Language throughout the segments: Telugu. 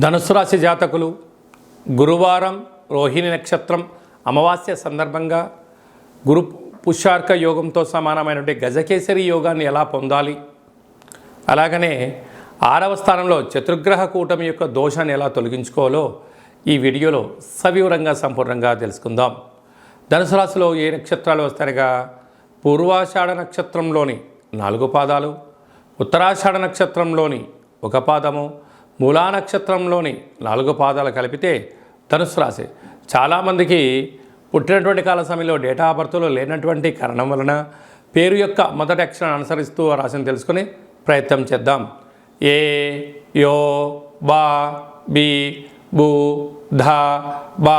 ధనుసు రాశి జాతకులు గురువారం రోహిణి నక్షత్రం అమావాస్య సందర్భంగా గురు పుష్యార్క యోగంతో సమానమైనటువంటి గజకేసరి యోగాన్ని ఎలా పొందాలి? అలాగనే ఆరవ స్థానంలో చతుర్గ్రహ కూటమి యొక్క దోషాన్ని ఎలా తొలగించుకోవాలో ఈ వీడియోలో సవివరంగా సంపూర్ణంగా తెలుసుకుందాం. ధనుసు రాశిలో ఏ నక్షత్రాలు వస్తాయిగా? పూర్వాషాఢ నక్షత్రంలోని నాలుగు పాదాలు ఉత్తరాషాఢ నక్షత్రంలోని ఒక పాదము మూలా నక్షత్రంలోని నాలుగు పాదాలు కలిపితే ధనుసు రాశి. చాలామందికి పుట్టినటువంటి కాల సమయంలో డేటా ఆఫ్ బర్త్లో లేనటువంటి కారణం వలన పేరు యొక్క మొదటి అక్షరాన్ని అనుసరిస్తూ ఆ రాశిని తెలుసుకుని ప్రయత్నం చేద్దాం. ఏ యో బా బి బు ధ బా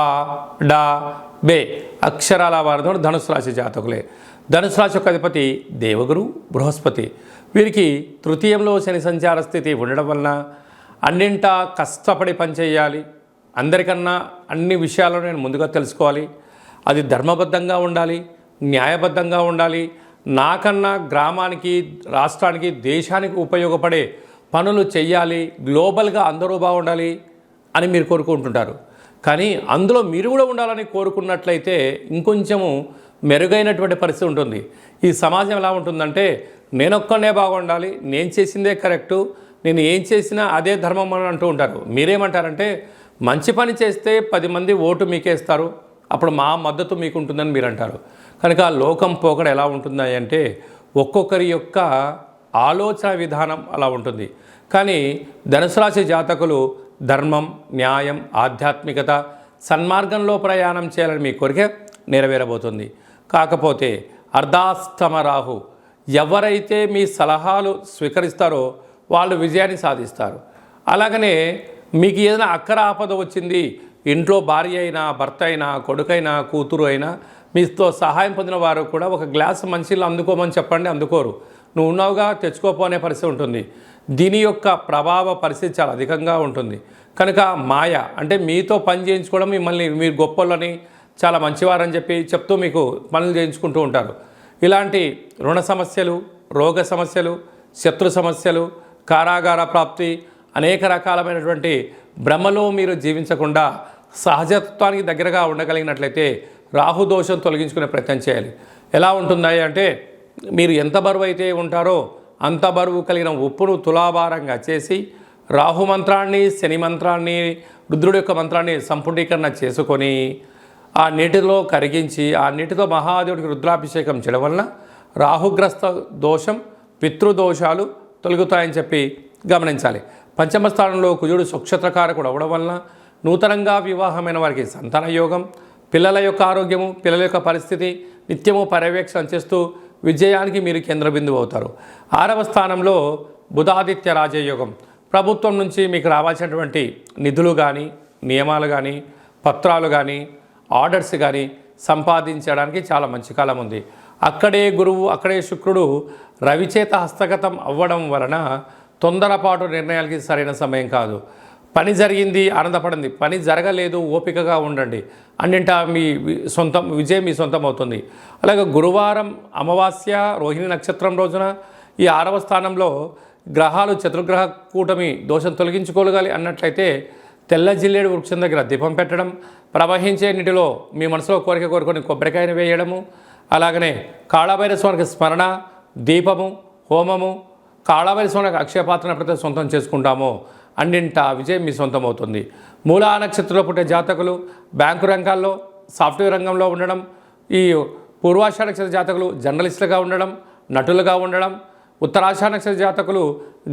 డా బే అక్షరాల వారితో ధనుసు రాశి జాతకులే. ధనుసు రాశి యొక్క అధిపతి దేవగురు బృహస్పతి. వీరికి తృతీయంలో శని సంచార స్థితి ఉండడం వలన అన్నింటా కష్టపడి పనిచేయాలి. అందరికన్నా అన్ని విషయాల్లో నేను ముందుగా తెలుసుకోవాలి. అది ధర్మబద్ధంగా ఉండాలి న్యాయబద్ధంగా ఉండాలి. నాకన్నా గ్రామానికి రాష్ట్రానికి దేశానికి ఉపయోగపడే పనులు చేయాలి గ్లోబల్గా అందరూ బాగుండాలి అని మీరు కోరుకుంటుంటారు. కానీ అందులో మీరు కూడా ఉండాలని కోరుకున్నట్లయితే ఇంకొంచెము మెరుగైనటువంటి పరిస్థితి ఉంటుంది. ఈ సమాజం ఎలా ఉంటుందంటే నేనొక్కనే బాగుండాలి నేను చేసిందే కరెక్టు నేను ఏం చేసినా అదే ధర్మం అని అంటూ ఉంటారు. మీరేమంటారంటే మంచి పని చేస్తే పది మంది ఓటు మీకేస్తారు అప్పుడు మా మద్దతు మీకు ఉంటుందని మీరు అంటారు కనుక ఆ లోకం పోకడ ఎలా ఉంటుంది అంటే ఒక్కొక్కరి యొక్క ఆలోచన విధానం అలా ఉంటుంది. కానీ ధనుసు రాశి జాతకులు ధర్మం న్యాయం ఆధ్యాత్మికత సన్మార్గంలో ప్రయాణం చేయాలని మీ కోరిక నెరవేరబోతుంది. కాకపోతే అర్ధాస్తమ రాహు ఎవరైతే మీ సలహాలు స్వీకరిస్తారో వాళ్ళు విజయాన్ని సాధిస్తారు. అలాగనే మీకు ఏదైనా అక్కర ఆపద వచ్చింది ఇంట్లో భార్య అయినా భర్త అయినా కొడుకైనా కూతురు అయినా మీతో సహాయం పొందిన వారు కూడా ఒక గ్లాస్ మంచిలో అందుకోమని చెప్పండి అందుకోరు. నువ్వు ఉన్నావుగా తెచ్చుకోపో అనే పరిస్థితి ఉంటుంది. దీని యొక్క ప్రభావ పరిస్థితి చాలా అధికంగా ఉంటుంది. కనుక మాయ అంటే మీతో పని చేయించుకోవడం మిమ్మల్ని మీరు గొప్పలని చాలా మంచివారని చెప్పి చెప్తూ మీకు పనులు చేయించుకుంటూ ఉంటారు. ఇలాంటి రుణ సమస్యలు రోగ సమస్యలు శత్రు సమస్యలు కారాగార ప్రాప్తి అనేక రకాలమైనటువంటి భ్రమలో మీరు జీవించకుండా సహజత్వానికి దగ్గరగా ఉండగలిగినట్లయితే రాహుదోషం తొలగించుకునే ప్రయత్నం చేయాలి. ఎలా ఉంటుందాయి అంటే మీరు ఎంత బరువు అయితే ఉంటారో అంత బరువు కలిగిన ఉప్పును తులాభారంగా చేసి రాహు మంత్రాన్ని శని మంత్రాన్ని రుద్రుడి యొక్క మంత్రాన్ని సంపుటీకరణ చేసుకొని ఆ నీటిలో కరిగించి ఆ నీటితో మహాదేవుడికి రుద్రాభిషేకం చేయడం వలన రాహుగ్రస్త దోషం పితృదోషాలు తొలగుతాయని చెప్పి గమనించాలి. పంచమ స్థానంలో కుజుడు సుక్షత్రకారకుడు అవడం వలన నూతనంగా వివాహమైన వారికి సంతాన యోగం పిల్లల యొక్క ఆరోగ్యము పిల్లల యొక్క పరిస్థితి నిత్యము పర్యవేక్షణ చేస్తూ విజయానికి మీరు కేంద్ర బిందువు అవుతారు. ఆరవ స్థానంలో బుధాదిత్య రాజయోగం. ప్రభుత్వం నుంచి మీకు రావాల్సినటువంటి నిధులు కానీ నియమాలు కానీ పత్రాలు కానీ ఆర్డర్స్ కానీ సంపాదించడానికి చాలా మంచి కాలం ఉంది. అక్కడే గురువు అక్కడే శుక్రుడు రవిచేత హస్తగతం అవ్వడం వలన తొందరపాటు నిర్ణయాలకి సరైన సమయం కాదు. పని జరిగింది ఆనందపడింది పని జరగలేదు ఓపికగా ఉండండి. అన్నింటా మీ సొంతం విజయం మీ సొంతం అవుతుంది అలాగే గురువారం అమావాస్య రోహిణి నక్షత్రం రోజున ఈ ఆరవ స్థానంలో గ్రహాలు చతుర్గ్రహ కూటమి దోషం తొలగించుకోగలి అన్నట్లయితే తెల్ల జిల్లేడు వృక్షం దగ్గర దీపం పెట్టడం ప్రవహించే నీటిలో మీ మనసులో కోరిక కోరుకొని కొబ్బరికాయను వేయడము అలాగనే కాళభైరస్వామికి స్మరణ దీపము హోమము కాళభైరస్వామికి అక్షయపాత్రను ప్రతి సొంతం చేసుకుంటామో అన్నింట విజయం మీ సొంతం అవుతుంది మూలా నక్షత్రంలో పుట్టే జాతకులు బ్యాంకు రంగాల్లో సాఫ్ట్వేర్ రంగంలో ఉండడం ఈ పూర్వాషాఢ నక్షత్ర జాతకులు జర్నలిస్టులుగా ఉండడం నటులుగా ఉండడం ఉత్తరాషాఢ నక్షత్ర జాతకులు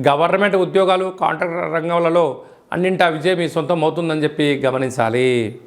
గవర్నమెంట్ ఉద్యోగాలు కాంట్రాక్టర్ రంగంలో అన్నింటా విజయం మీ సొంతం అవుతుందని చెప్పి గమనించాలి.